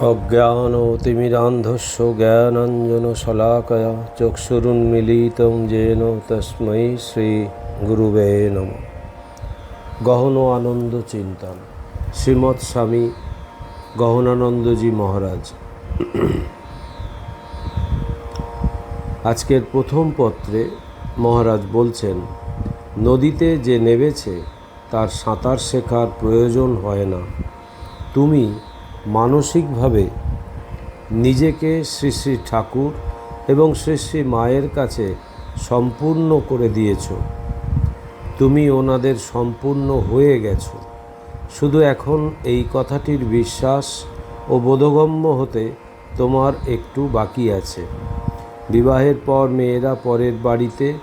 অজ্ঞানতিমিরান্ধস্য জ্ঞানাঞ্জনশলাকয়া চক্ষুরুন্মিলিतं যেন তস্मै শ্রীগুরুবে নম। গহন আনন্দ চিন্তন। শ্রীমৎ স্বামী গহনানন্দজি মহারাজ। আজকের প্রথম পত্রে মহারাজ বলছেন, নদীতে যে নেবেছে তার সাঁতার শেখার প্রয়োজন হয় না। তুমি মানসিকভাবে নিজেকে শ্রী শ্রী ঠাকুর এবং শ্রী শ্রী মায়ের কাছে সম্পূর্ণ করে দিয়েছ। তুমি ওনাদের সম্পূর্ণ হয়ে গেছো। শুধু এখন এই কথাটির বিশ্বাস ও বোধগম্য হতে তোমার একটু বাকি আছে। বিবাহের পর মেয়েরা পরের বাড়িতে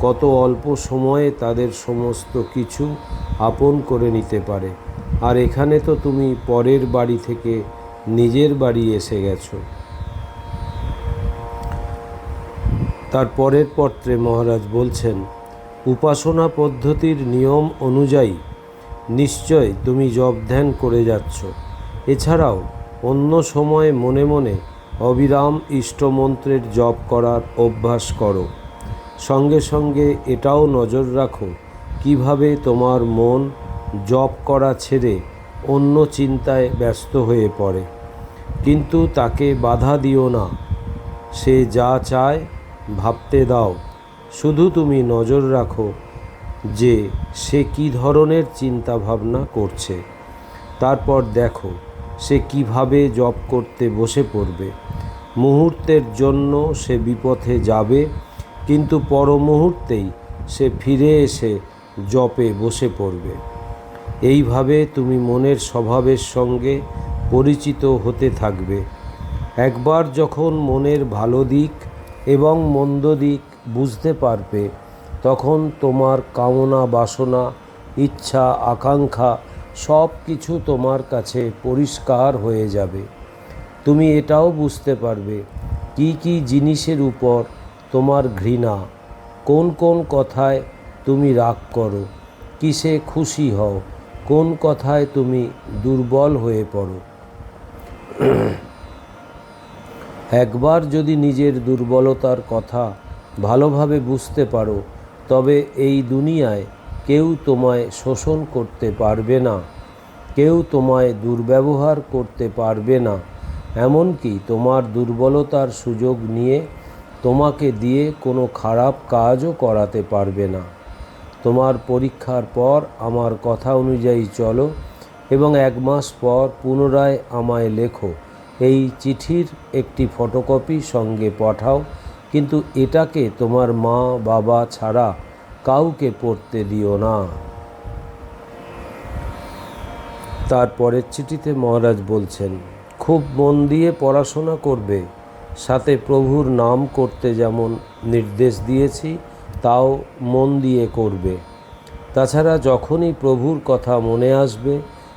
কত অল্প সময়ে তাদের সমস্ত কিছু আপন করে নিতে পারে। আর এখানে তো তুমি পরের বাড়ি থেকে নিজের বাড়ি এসে গেছো। তার পরের পত্রে মহারাজ বলছেন, উপাসনা পদ্ধতির নিয়ম অনুযায়ী নিশ্চয় তুমি জব ধ্যান করে যাচ্ছ। এছাড়াও অন্য সময়ে মনে মনে অবিরাম ইষ্টমন্ত্রের জপ করার অভ্যাস করো। সঙ্গে সঙ্গে এটাও নজর রাখো, কীভাবে তোমার মন জপ করা ছেড়ে অন্য চিন্তায় ব্যস্ত হয়ে পড়ে। কিন্তু তাকে বাধা দিও না। সে যা চায় ভাবতে দাও। শুধু তুমি নজর রাখো যে সে কী ধরনের চিন্তা ভাবনা করছে। তারপর দেখো সে কীভাবে জপ করতে বসে পড়বে। মুহূর্তের জন্য সে বিপথে যাবে, কিন্তু পর মুহূর্তেই সে ফিরে এসে জপে বসে পড়বে। এইভাবে তুমি মনের স্বভাবের সঙ্গে পরিচিত হতে থাকবে। একবার যখন মনের ভালো দিক এবং মন্দ দিক বুঝতে পারবে, তখন তোমার কামনা, বাসনা, ইচ্ছা, আকাঙ্ক্ষা সব কিছু তোমার কাছে পরিষ্কার হয়ে যাবে। তুমি এটাও বুঝতে পারবে কি কি জিনিসের উপর তোমার ঘৃণা, কোন কোন কথায় তুমি রাগ করো, কিসে খুশি হও কোন কথায় তুমি দুর্বল হয়ে পড়ো? একবার যদি নিজের দুর্বলতার কথা ভালোভাবে বুঝতে পারো, তবে এই দুনিয়ায় কেউ তোমায় শোষণ করতে পারবে না, কেউ তোমায় দুর্ব্যবহার করতে পারবে না, এমনকি তোমার দুর্বলতার সুযোগ নিয়ে তোমাকে দিয়ে কোনো খারাপ কাজও করাতে পারবে না। তোমার পরীক্ষার পর আমার কথা অনুযায়ী চলো এবং এক মাস পর পুনরায় আমায় লেখো। এই চিঠির একটি ফটোকপি সঙ্গে পাঠাও, কিন্তু এটাকে তোমার মা বাবা ছাড়া কাউকে পড়তে দিও না। তারপরের চিঠিতে মহারাজ বলছেন, খুব মন দিয়ে পড়াশোনা করবে, সাথে প্রভুর নাম করতে যেমন নির্দেশ দিয়েছি তাও মন দিয়ে করবে। তাছাড়া যখনই প্রভুর কথা মনে আসবে,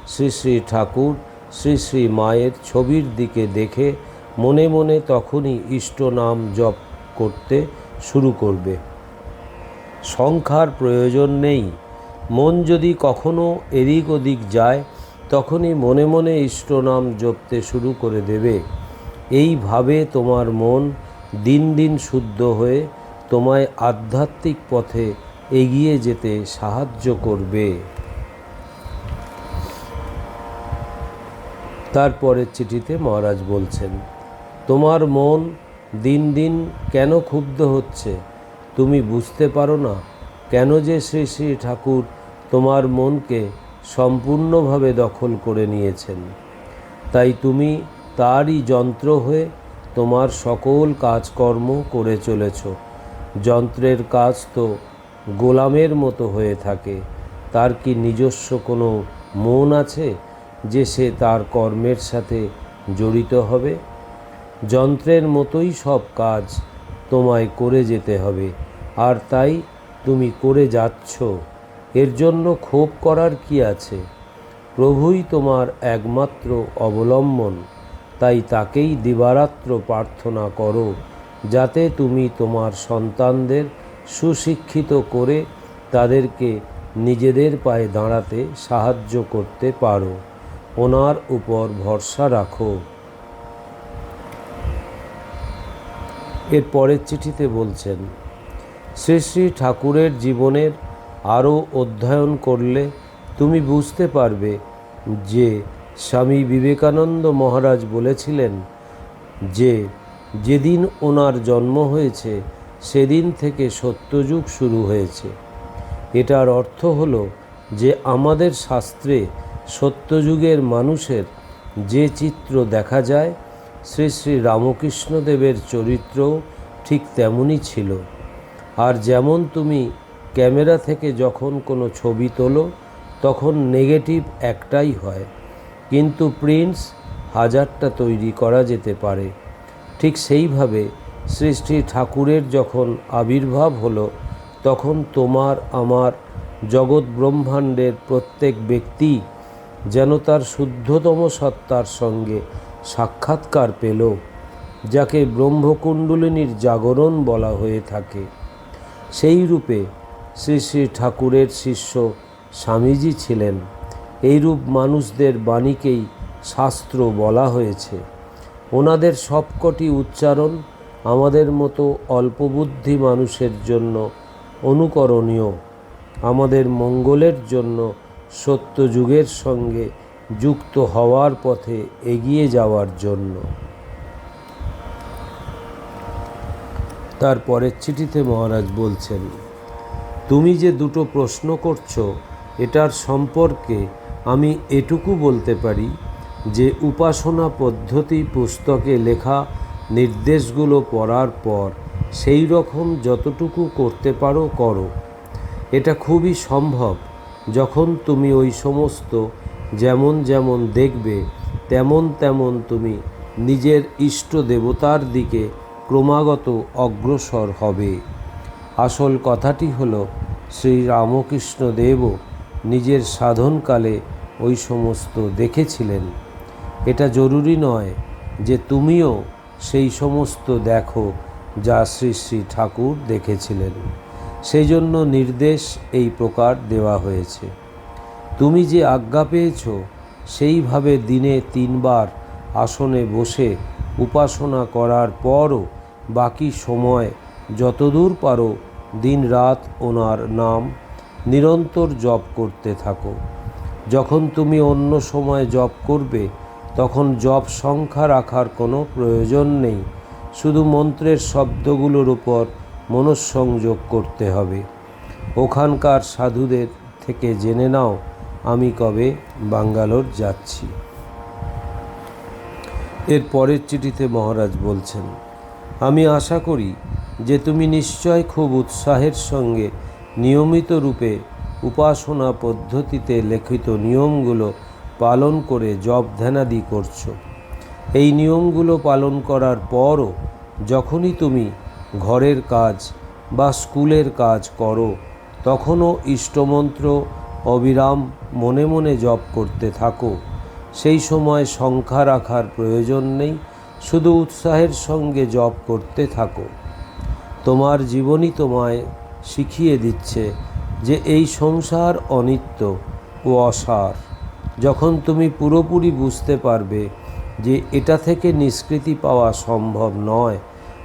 শ্রী শ্রী ঠাকুর শ্রী শ্রী মায়ের ছবির দিকে দেখে মনে মনে তখনই ইষ্ট নাম জপ করতে শুরু করবে। সংখ্যার প্রয়োজন নেই। মন যদি কখনো এদিক ওদিক যায়, তখনই মনে মনে ইষ্ট নাম জপতে শুরু করে দেবে। এইভাবে তোমার মন দিন দিন শুদ্ধ হয়ে তোমায় আধ্যাত্মিক পথে এগিয়ে যেতে সাহায্য করবে। তারপরের চিঠিতে মহারাজ বলছেন, তোমার মন দিন দিন কেন ক্ষুব্ধ হচ্ছে? তুমি বুঝতে পারো না কেন যে শ্রী শ্রী ঠাকুর তোমার মনকে সম্পূর্ণভাবে দখল করে নিয়েছেন। তাই তুমি তারই যন্ত্র হয়ে তোমার সকল কাজকর্ম করে চলেছ। যন্ত্রের কাজ তো গোলামের মতো হয়ে থাকে। তার কি নিজস্ব কোনো মন আছে যে সে তার কর্মের সাথে জড়িত হবে? যন্ত্রের মতোই সব কাজ তোমায় করে যেতে হবে, আর তাই তুমি করে যাচ্ছ। এর জন্য ক্ষোভ করার কি আছে? প্রভুই তোমার একমাত্র অবলম্বন, তাই তাকেই দিবারাত্র প্রার্থনা করো। যাতে তুমি তোমার সন্তানদের সুশিক্ষিত করে তাদেরকে নিজেদের পায়ে দাঁড়াতে সাহায্য করতে পারো। ওনার উপর ভরসা রাখো। এর পরের চিঠিতে বলছেন, শ্রী শ্রী ঠাকুরের জীবনের আরও অধ্যয়ন করলে তুমি বুঝতে পারবে যে স্বামী বিবেকানন্দ মহারাজ বলেছিলেন যে যেদিন ওনার জন্ম হয়েছে, সেদিন থেকে সত্যযুগ শুরু হয়েছে। এটার অর্থ হলো যে আমাদের শাস্ত্রে সত্যযুগের মানুষের যে চিত্র দেখা যায়, শ্রী শ্রী রামকৃষ্ণদেবের চরিত্রও ঠিক তেমনই ছিল। আর যেমন তুমি ক্যামেরা থেকে যখন কোনো ছবি তোলো, তখন নেগেটিভ একটাই হয়। কিন্তু প্রিন্টস হাজারটা তৈরি করা যেতে পারে। ঠিক সেইভাবে শ্রী শ্রী ঠাকুরের যখন আবির্ভাব হলো, তখন তোমার আমার জগৎ ব্রহ্মাণ্ডের প্রত্যেক ব্যক্তি যেন তার শুদ্ধতম সত্তার সঙ্গে সাক্ষাৎকার পেল, যাকে ব্রহ্মকুণ্ডলিনীর জাগরণ বলা হয়ে থাকে। সেই রূপে শ্রী শ্রী ঠাকুরের শিষ্য স্বামীজি ছিলেন। এইরূপ মানুষদের বাণীকেই শাস্ত্র বলা হয়েছে। ওনাদের সবকটি উচ্চারণ আমাদের মতো অল্পবুদ্ধি মানুষের জন্য অনুকরণীয়, আমাদের মঙ্গলের জন্য সত্য যুগের সঙ্গে যুক্ত হওয়ার পথে এগিয়ে যাওয়ার জন্য। তার পরের চিঠিতে মহারাজ বলছেন, তুমি যে দুটো প্রশ্ন করছ, এটার সম্পর্কে আমি এটুকু বলতে পারি যে উপাসনা পদ্ধতি পুস্তকে লেখা নির্দেশগুলো পড়ার পর সেই রকম যতটুকু করতে পারো করো। এটা খুবই সম্ভব যখন তুমি ওই সমস্ত যেমন যেমন দেখবে, তেমন তেমন তুমি নিজের ইষ্ট দেবতার দিকে ক্রমাগত অগ্রসর হবে। আসল কথাটি হলো শ্রী রামকৃষ্ণ দেবও নিজের সাধনকালে ওই সমস্ত দেখেছিলেন। এটা জরুরি নয় যে তুমিও সেই সমস্ত দেখো যা শ্রী শ্রী ঠাকুর দেখেছিলেন। সেই জন্য নির্দেশ এই প্রকার দেওয়া হয়েছে। তুমি যে আজ্ঞা পেয়েছ, সেইভাবে দিনে তিনবার আসনে বসে উপাসনা করার পরও বাকি সময় যতদূর পারো দিন রাত ওনার নাম নিরন্তর জপ করতে থাকো। যখন তুমি অন্য সময় জপ করবে তখন জপ সংখ্যা রাখার কোনো প্রয়োজন নেই। শুধু মন্ত্রের শব্দগুলোর উপর মনঃসংযোগ করতে হবে। ওখানকার সাধুদের থেকে জেনে নাও, আমি কবে বাঙ্গালোর যাচ্ছি। এর পরের চিঠিতে মহারাজ বলছেন, আমি আশা করি যে তুমি নিশ্চয় খুব উৎসাহের সঙ্গে নিয়মিত রূপে উপাসনা পদ্ধতিতে লিখিত নিয়মগুলো পালন করে জপ ধ্যানাদি করছ। এই নিয়মগুলো পালন করার পরও যখনই তুমি ঘরের কাজ বা স্কুলের কাজ করো, তখনও ইষ্টমন্ত্র, অবিরাম মনে মনে জপ করতে থাকো। সেই সময় সংখ্যা রাখার প্রয়োজন নেই, শুধু উৎসাহের সঙ্গে জপ করতে থাকো। তোমার জীবনই তোমায় শিখিয়ে দিচ্ছে যে এই সংসার অনিত্য ও অসার। যখন তুমি পুরোপুরি বুঝতে পারবে যে এটা থেকে নিষ্কৃতি পাওয়া সম্ভব নয়,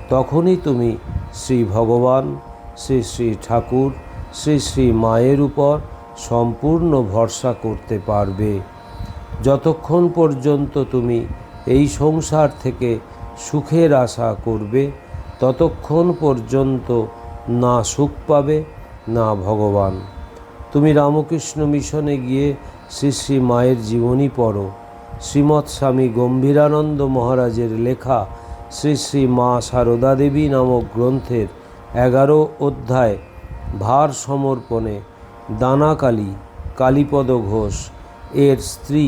তখনই তুমি শ্রী ভগবান, শ্রী শ্রী ঠাকুর, শ্রী শ্রী মায়ের উপর সম্পূর্ণ ভরসা করতে পারবে। যতক্ষণ পর্যন্ত তুমি এই সংসার থেকে সুখের আশা করবে, ততক্ষণ পর্যন্ত না সুখ পাবে, না ভগবান। তুমি রামকৃষ্ণ মিশনে গিয়ে শ্রী শ্রী মায়ের জীবনী পড়ো। শ্রীমৎ স্বামী গম্ভীরানন্দ মহারাজের লেখা শ্রী শ্রী মা সারদা দেবী নামক গ্রন্থের এগারো অধ্যায় ভার সমর্পণে দানাকালী কালীপদ ঘোষ এর স্ত্রী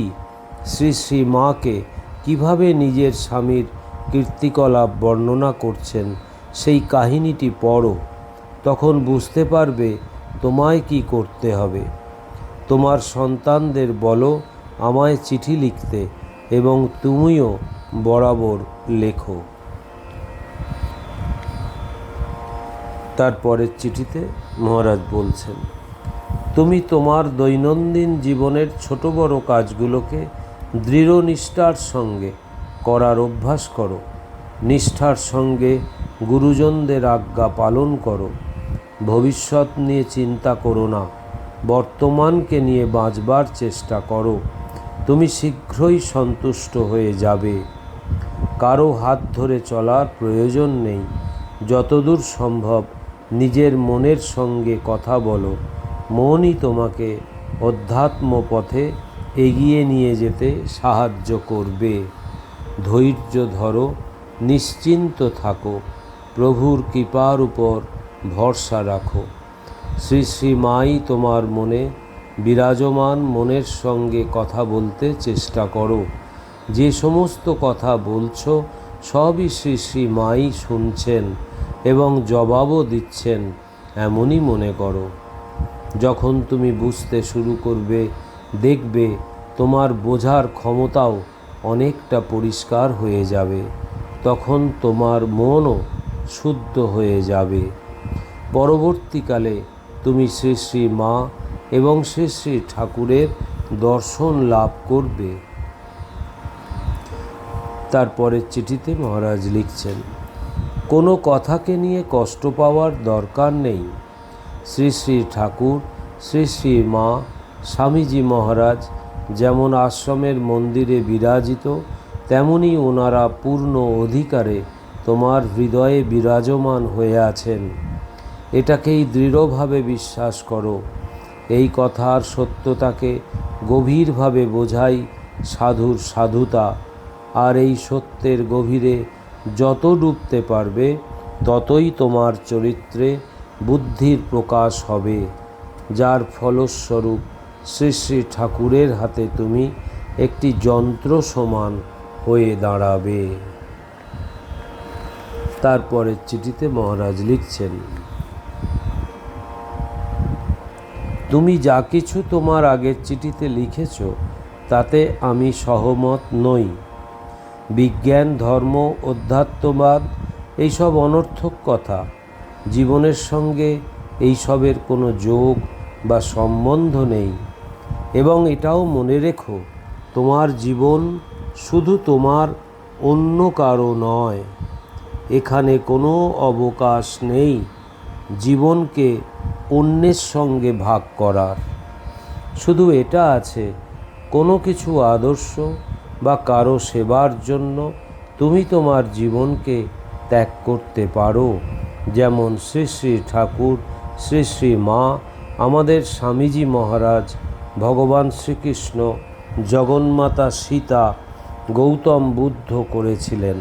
শ্রী শ্রী মাকে কীভাবে নিজের স্বামীর কীর্তিকলাপ বর্ণনা করছেন, সেই কাহিনীটি পড়ো। তখন বুঝতে পারবে তোমায় কি করতে হবে? তোমার সন্তানদের বলো আমায় চিঠি লিখতে এবং তুমিও বরাবর লেখো। তারপরের চিঠিতে মহারাজ বলছেন, তুমি তোমার দৈনন্দিন জীবনের ছোট বড় কাজগুলোকে দৃঢ় নিষ্ঠার সঙ্গে করার অভ্যাস করো। নিষ্ঠার সঙ্গে গুরুজনদের আজ্ঞা পালন করো। ভবিষ্যৎ নিয়ে চিন্তা করো না। বর্তমানকে নিয়ে বাঁচবার চেষ্টা করো। তুমি শীঘ্রই সন্তুষ্ট হয়ে যাবে। কারও হাত ধরে চলার প্রয়োজন নেই। যতদূর সম্ভব নিজের মনের সঙ্গে কথা বলো। মনই তোমাকে অধ্যাত্ম পথে এগিয়ে নিয়ে যেতে সাহায্য করবে। ধৈর্য ধরো, নিশ্চিন্ত থাকো। প্রভুর কৃপার উপর ভরসা রাখো। শ্রী শ্রী মাই তোমার মনে, বিরাজমান মনের সঙ্গে কথা বলতে চেষ্টা করো। যে সমস্ত কথা বলছো, সবই শ্রী শ্রী মাই শুনছেন এবং জবাবও দিচ্ছেন এমনই মনে করো। যখন তুমি বুঝতে শুরু করবে, দেখবে তোমার বোঝার ক্ষমতাও অনেকটা পরিষ্কার হয়ে যাবে। তখন তোমার মনও শুদ্ধ হয়ে যাবে। পরবর্তীকালে তুমি শ্রী শ্রী মা এবং শ্রী শ্রী ঠাকুরের দর্শন লাভ করবে। তারপরের চিঠিতে মহারাজ লিখছেন, কোনো কথাকে নিয়ে কষ্ট পাওয়ার দরকার নেই। শ্রী শ্রী ঠাকুর, শ্রী শ্রী মা, স্বামীজি মহারাজ যেমন আশ্রমের মন্দিরে বিরাজিত, তেমনি ওনারা পূর্ণ অধিকারে তোমার হৃদয়ে বিরাজমান হয়ে আছেন। এটাকেই দৃঢ়ভাবে বিশ্বাস করো। এই কথার সত্যতাকে গভীরভাবে বোঝাই সাধুর সাধুতা, আর এই সত্যের গভীরে যত ডুবতে পারবে, ততই তোমার চরিত্রে বুদ্ধির প্রকাশ হবে, যার ফলস্বরূপ শ্রী শ্রী ঠাকুরের হাতে তুমি একটি যন্ত্র সমান হয়ে দাঁড়াবে। তারপরের চিঠিতে মহারাজ লিখছেন তুমি যা কিছু তোমার আগের চিঠিতে লিখেছ, তাতে আমি সহমত নই। বিজ্ঞান, ধর্ম, অধ্যাত্মবাদ, এইসব অনর্থক কথা। জীবনের সঙ্গে এইসবের কোনো যোগ বা সম্বন্ধ নেই। এবং এটাও মনে রেখো, তোমার জীবন শুধু তোমার অন্য কারও নয়। এখানে কোনো অবকাশ নেই। জীবনকে অন্যের সঙ্গে ভাগ করার। শুধু এটা আছে, কোনো কিছু আদর্শ বা কারও সেবার জন্য তুমি তোমার জীবনকে ত্যাগ করতে পারো। যেমন শ্রী শ্রী ঠাকুর, শ্রী শ্রী মা, আমাদের স্বামীজি মহারাজ, ভগবান শ্রীকৃষ্ণ, জগন্মাতা সীতা, গৌতম বুদ্ধ করেছিলেন।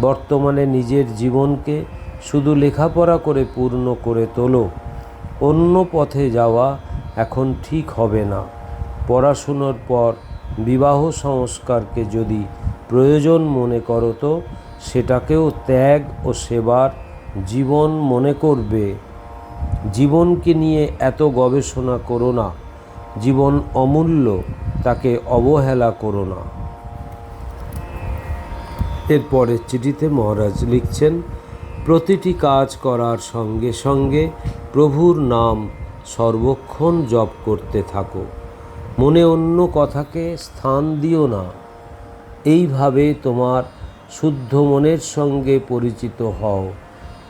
বর্তমানে নিজের জীবনকে শুধু লেখাপড়া করে পূর্ণ করে তোলো। অন্য পথে যাওয়া এখন ঠিক হবে না। পড়াশুনোর পর বিবাহ সংস্কারকে যদি প্রয়োজন মনে করো তো, সেটাকেও ত্যাগ ও সেবার জীবন মনে করবে। জীবনকে নিয়ে এত গবেষণা করো না। জীবন অমূল্য, তাকে অবহেলা করো না। এরপরের চিঠিতে মহারাজ লিখছেন প্রতিটি কাজ করার সঙ্গে সঙ্গে প্রভুর নাম সর্বক্ষণ জপ করতে থাকো। মনে অন্য কথাকে স্থান দিও না। এইভাবে তোমার শুদ্ধ মনের সঙ্গে পরিচিত হও।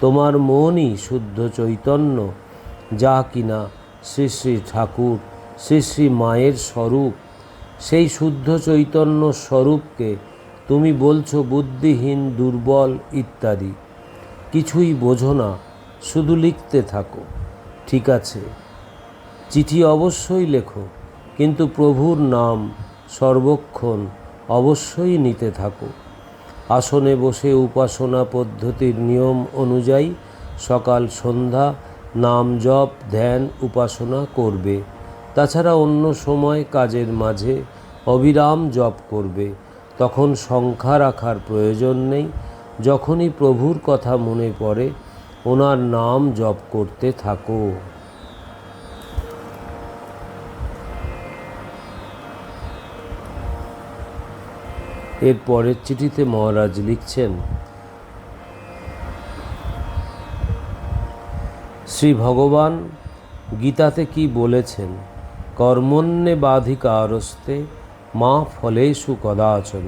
তোমার মনই শুদ্ধ চৈতন্য, যা কিনা শ্রী শ্রী ঠাকুর, শ্রী শ্রী মায়ের স্বরূপ। সেই শুদ্ধ চৈতন্য স্বরূপকে তুমি বলছো বুদ্ধিহীন, দুর্বল ইত্যাদি। কিছুই বোঝো না, শুধু লিখতে থাকো। ঠিক আছে। চিঠি অবশ্যই লেখো, কিন্তু প্রভুর নাম সর্বক্ষণ অবশ্যই নিতে থাকো। আসনে বসে উপাসনা পদ্ধতির নিয়ম অনুযায়ী সকাল, সন্ধ্যা, নাম জপ, ধ্যান, উপাসনা করবে। তাছাড়া অন্য সময় কাজের মাঝে অবিরাম জপ করবে। তখন সংখ্যা রাখার প্রয়োজন নেই যখনই প্রভুর কথা মনে পড়ে, ওনার নাম জপ করতে থাকো। এর পরের চিঠিতে মহারাজ লিখছেন, শ্রী ভগবান, গীতাতে কি বলেছেন কর্মণ্যে বাধিকারস্তে মা ফলেষু কদাচন।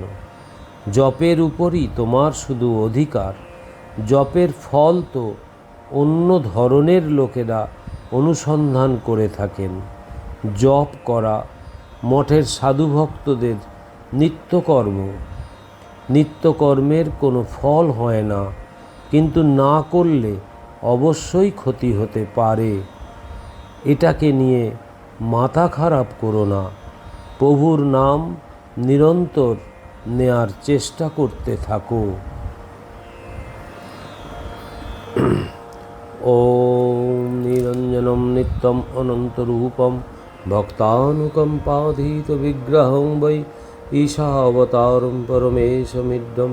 জপের উপরই তোমার শুধু অধিকার। জপের ফল তো অন্য ধরনের লোকেরা অনুসন্ধান করে থাকেন। জপ করা মঠের সাধুভক্তদের নিত্যকর্ম। নিত্যকর্মের কোনো ফল হয় না, কিন্তু না করলে অবশ্যই ক্ষতি হতে পারে। এটাকে নিয়ে মাথা খারাপ করো না। প্রভুর নাম নিরন্তর নেয়ার চেষ্টা করতে থাকো। ওম নিরঞ্জনম নিত্যম অনন্তরূপম ভক্তানুকম্পাধীত বিগ্রহ বৈ ঈশাবতার পরমেশ পরমেশমিডম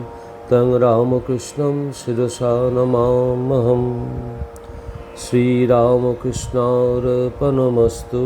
তং রামকৃষ্ণ শিরসা নমামহম শ্রীরামকৃষ্ণার্পণমস্তু।